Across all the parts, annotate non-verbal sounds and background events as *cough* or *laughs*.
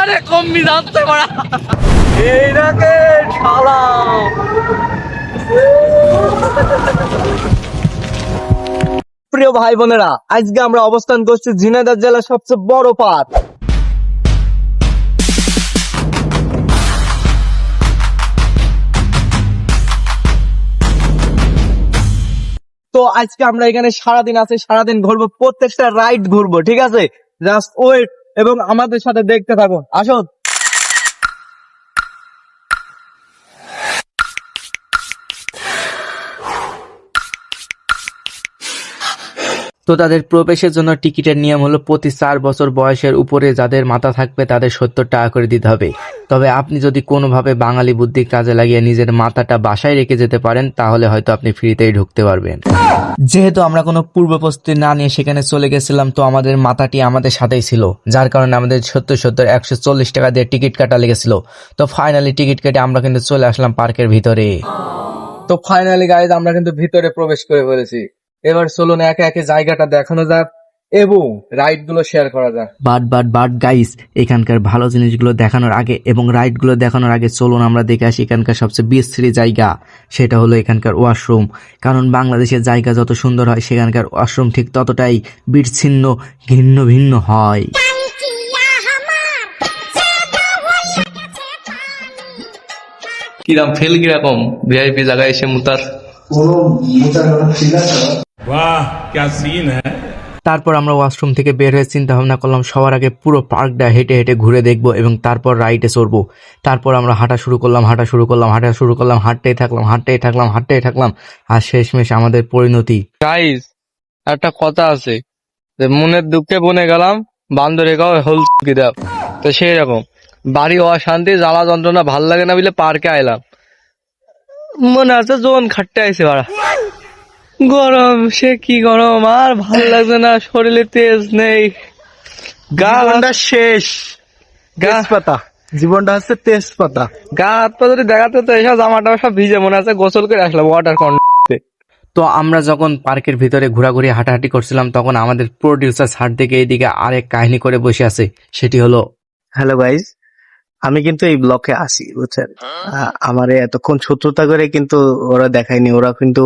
আরে কমবি যাচ্ছে বড়া এইটাকে শালা প্রিয় ভাই বোনেরা, আজকে আমরা অবস্থান করছি ঝিনাইদহ জেলার সবচেয়ে বড় পার্ক তো আজকে আমরা এখানে সারাদিন আছে, সারাদিন ঘুরবো, প্রত্যেকটা রাইড ঘুরবো, ঠিক আছে? জাস্ট ওয়েট এবং আমাদের সাথে দেখতে থাকুন। আসুন। তো তাদের প্রবেশের জন্য টিকিটের নিয়ম হলো প্রতি চার বছর বয়সের উপরে যাদের মাথা থাকবে তাদের সত্তর টাকা করে দিতে হবে। তবে আপনি যদি কোনোভাবে বাঙালি বুদ্ধি কাজে লাগিয়ে নিজের মাথাটা বাসায় রেখে যেতে পারেন, তাহলে হয়তো আপনি ফ্রিতেই ঢুকতে পারবেন। যেহেতু আমরা কোনো পূর্ব প্রস্তুতি না নিয়ে সেখানে চলে গেছিলাম, তো আমাদের মাথাটি আমাদের সাথেই ছিল, যার কারণে আমাদের সত্তর সত্তর একশো চল্লিশ টাকা দিয়ে টিকিট কাটা লেগেছিল। তো ফাইনালি টিকিট কেটে আমরা কিন্তু চলে আসলাম পার্কের ভিতরে। তো ফাইনালি গাইজ আমরা কিন্তু ভিতরে প্রবেশ করে ফেলেছি। এবার চলুন একে একে জায়গাটা দেখানো যাক এবং রাইডগুলো শেয়ার করা যাক। বাট বাট বাট গাইস এখানকার ভালো জিনিসগুলো দেখানোর আগে এবং রাইডগুলো দেখানোর আগে চলুন আমরা দেখে আসি এখানকার সবচেয়ে বিশ্রী জায়গা সেটা হলো এখানকার ওয়াশরুম কারণ বাংলাদেশের জায়গা যত সুন্দর হয় সেখানকার ওয়াশরুম ঠিক ততটাই বিচ্ছিন্ন ভিন্ন ভিন্ন হয়। কিরাম ফেল কীরকম? ভিআইপি জায়গায় এসে মুতার। वाह क्या सीन है তারপর আমরা ওয়াশরুম থেকে বের হয়ে চিন্তা ভাবনা করলাম সবার আগে পুরো পার্কটা হেঁটে হেঁটে ঘুরে দেখব এবং তারপর রাইডে চড়বো তারপর আমরা হাঁটা শুরু করলাম হাঁটা শুরু করলাম হাঁটা শুরু করলাম হাঁটতেই থাকলাম হাঁটতেই থাকলাম হাঁটতেই থাকলাম আর শেষমেশ আমাদের পরিণতি গাইজ একটা কথা আছে যে মনের দুঃখে বনে গেলাম বান্দরে গাও হল দাও তো সেই রকম বাড়ি অশান্তি জ্বালা যন্ত্রণা ভাল লাগে না বলে পার্কে আইলাম মনে আছে জোন খাটতে আইছে বাড়া গরম সে কি গরম? আর ভালো লাগছে না শরীরে তেজ নেই। গা শেষ। গা তেজপাতা। জীবনটা হচ্ছে তেজপাতা। গা হাত পা যদি দেখাতে তো এসব জামাটা সব ভিজে মনে আছে গোসল করে আসলাম ওয়াটার কন তো। আমরা যখন পার্কের ভিতরে ঘোরাঘুরি হাঁটাহাঁটি করছিলাম তখন আমাদের প্রডিউসার ছাড় থেকে এইদিকে আরেক কাহিনী করে বসে আছে। সেটি হলো হ্যালো গাইজ আমি কিন্তু এই ব্লকে আসি বুঝছেন? আমার এতক্ষণ শত্রুতা করে কিন্তু ওরা দেখায়নি ওরা কিন্তু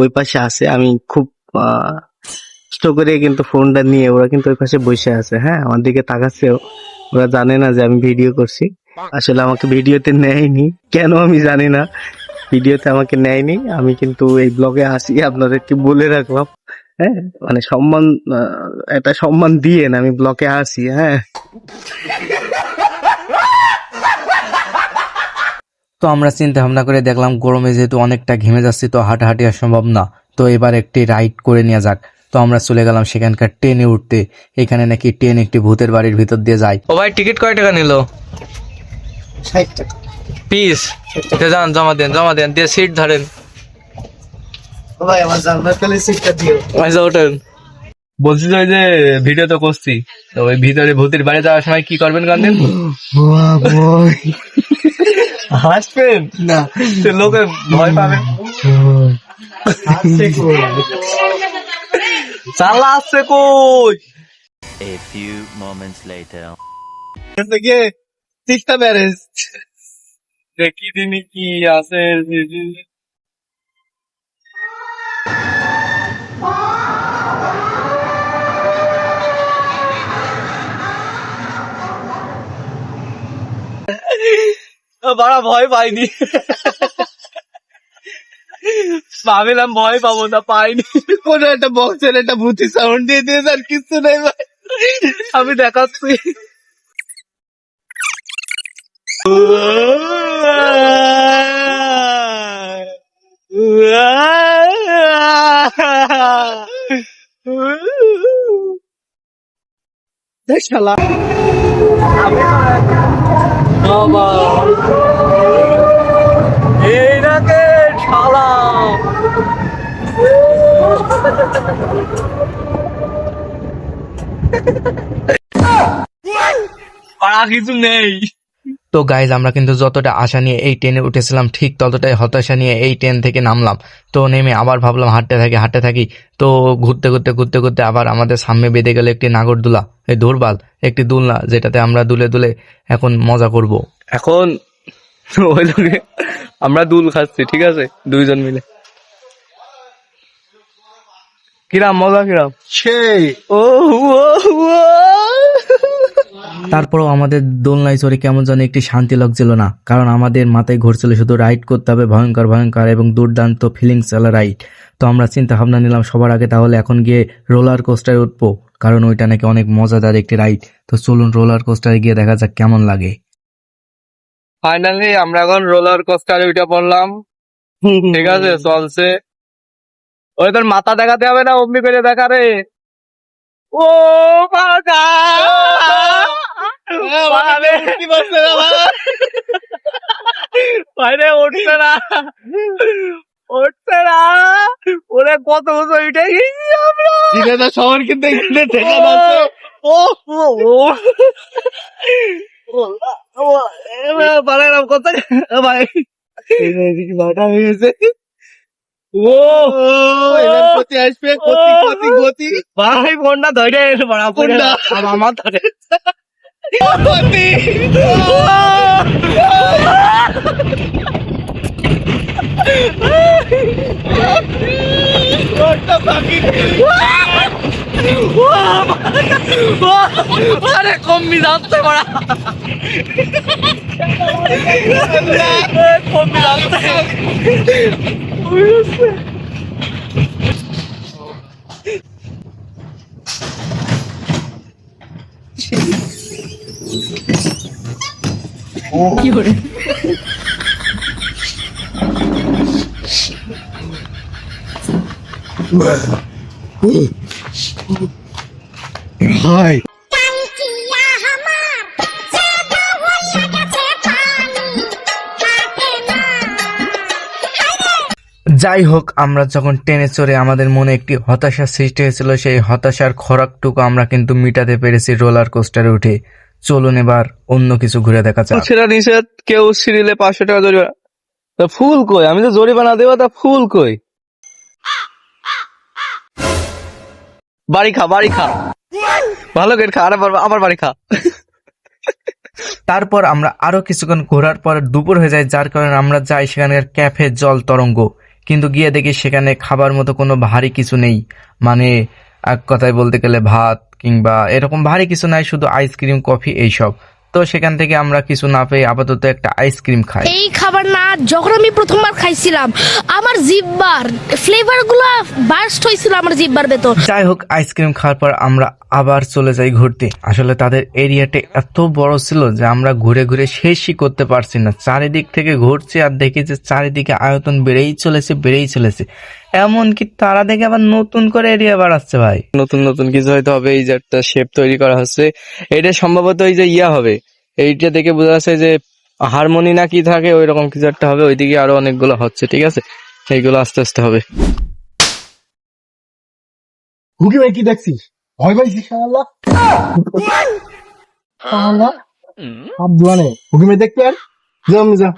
ওই পাশে আছে, আমি খুব কষ্ট করে কিন্তু ফোনটা নিয়ে ওরা কিন্তু ওই পাশে বসে আছে হ্যাঁ? আমার দিকে তাকাচ্ছেও। ওরা জানে না যে আমি ভিডিও করছি। আসলে আমাকে ভিডিওতে নেয়নি। কেন আমি জানি না। ভিডিওতে আমাকে নেয়নি। আমি কিন্তু এই ব্লগে আসি, আপনাদেরকে বলে রাখলাম হ্যাঁ? মানে সম্মান একটা সম্মান দিয়ে না আমি ব্লকে আসি হ্যাঁ? তো আমরা চিন্তা ভাবনা করে দেখলাম গরমে যেহেতু অনেকটা ঘেমে যাচ্ছি তো হাঁটাহাঁটি আর সম্ভব না। তো এবার একটি রাইড করে নেওয়া যাক। তো আমরা চলে গেলাম সেখানকার ট্রেনে উঠতে। এখানে নাকি ট্রেন একটি ভূতের বাড়ির ভিতর দিয়ে যায়। ও ভাই টিকিট কয় টাকা নিল? ষাট টাকা। পিস? যান জমা দেন জমা দেন দিয়ে সিট ধরেন। ভাই আমার জানলার কালে সিটটা দিও। আচ্ছা ওঠেন। বলছি যে যে ভিডিও তো করছি তো ওই ভিতরে ভূতের বাড়ি যাওয়ার সময় কি করবেন গান্ধী? হাসবেন? না। সে লোকে ভয় পাবে। চালা আসছে কই? A few moments later. থেকে তিস্তা ব্যারেজ। দেখি দিনই কি আছে। বাড়া ভয় পাইনি। ভাবিলাম ভয় পাবো না পাইনি। কোন একটা বক্সের একটা ভূতি সাউন্ড দিয়ে দিয়ে আর কিছু নেই ভাই। আমি দেখাচ্ছি। দেখ শালা। বাবা। এইটাকে শালা। পাড়া কিছু নেই। তো গাইজ আমরা কিন্তু যতটা আশা নিয়ে এই ট্রেনে উঠেছিলাম ঠিক ততটাই হতাশা নিয়ে এই ট্রেন থেকে নামলাম। তো নেমে আবার ভাবলাম হাঁটতে থাকি হাঁটতে থাকি। তো ঘুরতে ঘুরতে ঘুরতে ঘুরতে আবার আমাদের সামনে বেঁধে গেল একটি নাগরদোলা এই দোরবাল একটি দুলনা যেটাতে আমরা দুলে দুলে এখন মজা করব। এখন ওই লোকে আমরা দুল খাচ্ছি ঠিক আছে? দুইজন মিলে। কিরাম মজা কিরাম? সেই। ও ও, ও। তারপরও আমাদের দোলনায় চড়ে কেমন যেন একটি শান্তি লাগছিল না। কারণ আমাদের মাথায় ঘুরছিল শুধু রাইড করতে হবে ভয়ঙ্কর ভয়ঙ্কর এবং দুর্দান্ত ফিলিংস চালা রাইড তো আমরা চিন্তা ভাবনা নিলাম সবার আগে তাহলে এখন গিয়ে রোলার কোস্টারে উঠবো কারণ ওইটা নাকি অনেক মজাদার একটি রাইড তো চলুন রোলার কোস্টারে গিয়ে দেখা যাক কেমন লাগে। ফাইনালি আমরা এখন রোলার কোস্টারে উঠে পড়লাম। *laughs* ঠিক আছে চলছে। ওই তোর মাথা দেখাতে হবে না অমনি করে দেখা রে। ও বাবা বাইরে উঠছে না। উঠছে না। ওরে কত বছর উঠে গেছি আমরা। শহর কিন্তু এখানে দেখা ও, ও ও। কত ভাই এদিকে ভাটা হয়ে গেছে ও এবার প্রতি আসবে গতি গতি গতি ভাই ফোনটা ধরে পড়ে কোনটা? আমার ধরে আরে কমবি যাচ্ছে বড়া কমবি যাচ্ছে হাই। যাই হোক আমরা যখন ট্রেনে চড়ে আমাদের মনে একটি হতাশার সৃষ্টি হয়েছিল সেই হতাশার খোরাকটুকু আমরা কিন্তু মিটাতে পেরেছি রোলার কোস্টারে উঠে। চলুন এবার অন্য কিছু ঘুরে দেখা যাক। সেটা নিষেধ কেউ সিরিলে পাঁচশো টাকা জরিমানা। তা ফুল কই? আমি তো জরিমানা দেবো তা ফুল কই? বাড়ি খা বাড়ি খা। ভালো করে খা আবার আবার বাড়ি খা। তারপর আমরা আরও কিছুক্ষণ ঘোরার পর দুপুর হয়ে যায় যার কারণে আমরা যাই সেখানকার ক্যাফে জল তরঙ্গ। কিন্তু গিয়ে দেখি সেখানে খাবার মতো কোনো ভারী কিছু নেই। মানে এক কথায় বলতে গেলে ভাত কিংবা এরকম ভারী কিছু নাই শুধু আইসক্রিম কফি এইসব। তো সেখান থেকে আমরা কিছু না পেয়ে আপাতত একটা আইসক্রিম খাই। এই খাবার না যখন আমি প্রথমবার খাইছিলাম আমার জিব্বার ফ্লেভারগুলা বার্স্ট হয়েছিল আমার জিব্বার ভেতর। যাই হোক আইসক্রিম খাওয়ার পর আমরা আবার চলে যাই ঘুরতে। আসলে তাদের এরিয়াটা এত বড় ছিল যে আমরা ঘুরে ঘুরে শেষই করতে পারছি না। চারিদিক থেকে ঘুরছি আর দেখি যে চারিদিকে আয়তন বেড়েই চলেছে বেড়েই চলেছে। এমনকি তারা দেখে আবার নতুন করে এরিয়া বাড়াচ্ছে ভাই। নতুন নতুন কিছু হয়তো হবে এই যে একটা শেপ তৈরি করা হচ্ছে। এটা সম্ভবত এই যে ইয়া হবে। এইটা দেখে বোঝা যাচ্ছে যে হারমোনি না কি থাকে ওই রকম কিছু একটা হবে। ওইদিকে আরও অনেকগুলো হচ্ছে ঠিক আছে? এইগুলো আস্তে আস্তে হবে। হুকি ভাই কি দেখছিস? ভয় পাইছিস শালা শালা আব্দুয়ানে হুকি ভাই দেখতে আর জম যা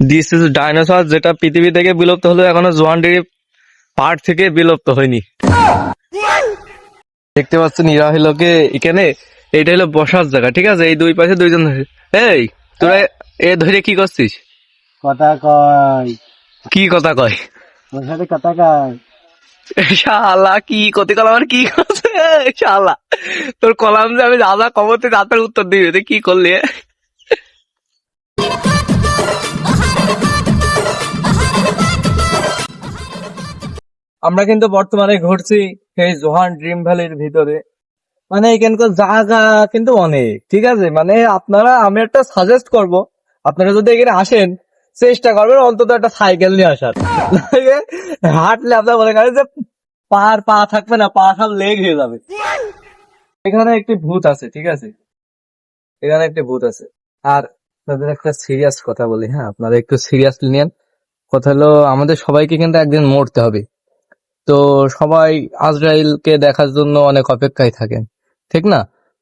দিস ইজ ডাইনোসর যেটা পৃথিবী থেকে বিলুপ্ত হলো এখনও জোয়ানডিরি পার্ট থেকে বিলুপ্ত হয়নি। দেখতে পাচ্ছেন ইরা হলো কে এখানে এটা হলো বসার জায়গা ঠিক আছে? এই দুই পাশে দুইজন এই তোরা এ ধরে কি করছিস? কথা কয়। কি কথা কয়? ওর সাথে কথা কয়। শালা কি কতি কলাম আর কি করছে? শালা তোর কলাম যে আমি যা কবতে তার উত্তর দিবি তুই কি করলি আমরা কিন্তু বর্তমানে ঘুরছি সেই জোহান ড্রিম ভ্যালির ভিতরে। মানে এখানকার জায়গা কিন্তু অনেক, ঠিক আছে? মানে আপনারা, আমি একটা সাজেস্ট করব, আপনারা যদি এখানে আসেন, চেষ্টা করবেন অন্তত একটা সাইকেল নিয়ে আসার। হাঁটলে আপনার মনে করেন যে পার পা থাকবে না, পা সব লেগ হয়ে যাবে। এখানে একটি ভূত আছে, ঠিক আছে? এখানে একটি ভূত আছে। আর আপনাদের একটা সিরিয়াস কথা বলি হ্যাঁ? আপনারা একটু সিরিয়াসলি নেন। কথা হলো, আমাদের সবাইকে কিন্তু একদিন মরতে হবে। তো সবাই আজরাইলকে দেখার জন্য অনেক অপেক্ষায় থাকেন ঠিক না?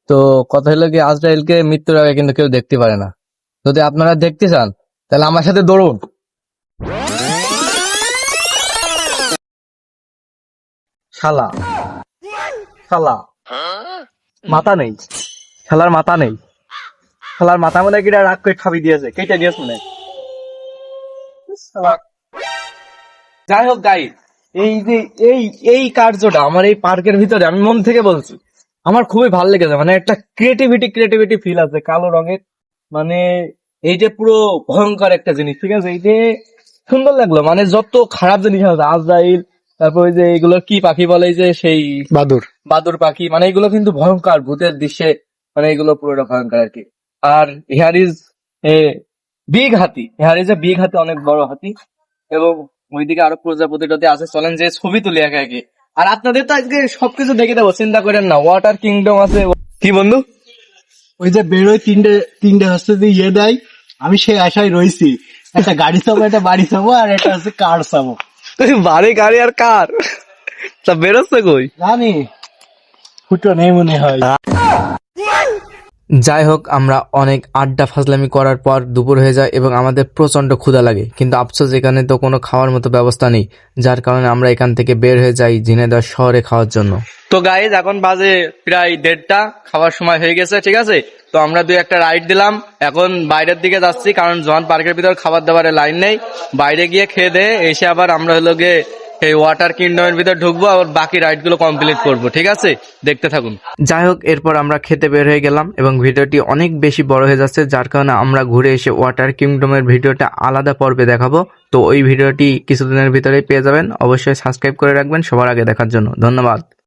তো কথা হলো কি, আজরাইলকে মৃত্যুর আগে কিন্তু কেউ দেখতে পারে না। যদি আপনারা দেখতে চান, তাহলে আমার সাথে দৌড়ুন। শালা শালা, মাথা নেই, শালার মাথা নেই। শালার মাথা মনে কিটা রাগ করে খাবি দিয়েছে, কেটে দিয়েছে মনে। যাই হোক গাই এই যে এই এই কার্যটা আমার এই পার্কের ভিতরে আমি মন থেকে বলছি আমার খুবই ভালো লেগেছে। মানে একটা ক্রিয়েটিভিটি ক্রিয়েটিভিটি ফিল আছে কালো রঙের। মানে এই যে পুরো ভয়ঙ্কর একটা জিনিস ঠিক আছে? এই যে সুন্দর লাগল। মানে যত খারাপ জিনিস আছে আজরাইল তারপর ওই যে এগুলো কি পাখি বলে যে সেই বাদুর। বাদুর পাখি মানে এগুলো কিন্তু ভয়ঙ্কর ভূতের দৃশ্যে মানে এগুলো পুরোটা ভয়ঙ্কর আর কি। আর হেয়ার ইজ এ বিগ হাতি। হেয়ার ইজ এ বিগ হাতি অনেক বড় হাতি। এবং ওইদিকে আরও প্রজাপতি টতি আছে। চলেন যে ছবি তুলি একে একে। আর আপনাদের তো আজকে সবকিছু দেখে দেবো চিন্তা করেন না। ওয়াটার কিংডম আছে। কি বন্ধু? ওই যে বেরোয় তিনটে তিনটে হচ্ছে যে ইয়ে দেয়। আমি সেই আশায় রয়েছি একটা গাড়ি চাবো একটা বাড়ি চাবো আর একটা হচ্ছে কার চাবো। তুই বাড়ি গাড়ি আর কার তা বেরোচ্ছে কই? জানি। ফুটো নেই মনে হয়। যাই হোক আমরা অনেক আড্ডা ফাজলামি করার পর দুপুর হয়ে যায় এবং আমাদের প্রচণ্ড ক্ষুধা লাগে। কিন্তু আফসোস, এখানে তো কোনো খাওয়ার মতো ব্যবস্থা নেই, যার কারণে আমরা এখান থেকে বের হয়ে যাই ঝিনাইদহ শহরে খাওয়ার জন্য। তো গাইজ এখন বাজে প্রায় দেড়টা, খাওয়ার সময় হয়ে গেছে, ঠিক আছে? তো আমরা দুই একটা রাইড দিলাম। এখন বাইরের দিকে যাচ্ছি, কারণ জোয়ান পার্কের ভিতর খাবার দাবারের লাইন নেই। বাইরে গিয়ে খেয়ে দে, এসে আবার আমরা হলো গিয়ে এই ওয়াটার কিংডমের ভিতর ঢুকবো আর বাকি রাইডগুলো কমপ্লিট করব, ঠিক আছে? দেখতে থাকুন। যাই হোক, এরপর আমরা খেতে বের হয়ে গেলাম এবং ভিডিওটি অনেক বেশি বড় হয়ে যাচ্ছে, যার কারণে আমরা ঘুরে এসে ওয়াটার কিংডমের ভিডিওটা আলাদা পর্বে দেখাবো। তো ওই ভিডিওটি কিছুদিনের ভিতরেই পেয়ে যাবেন। অবশ্যই সাবস্ক্রাইব করে রাখবেন। সবার আগে দেখার জন্য ধন্যবাদ।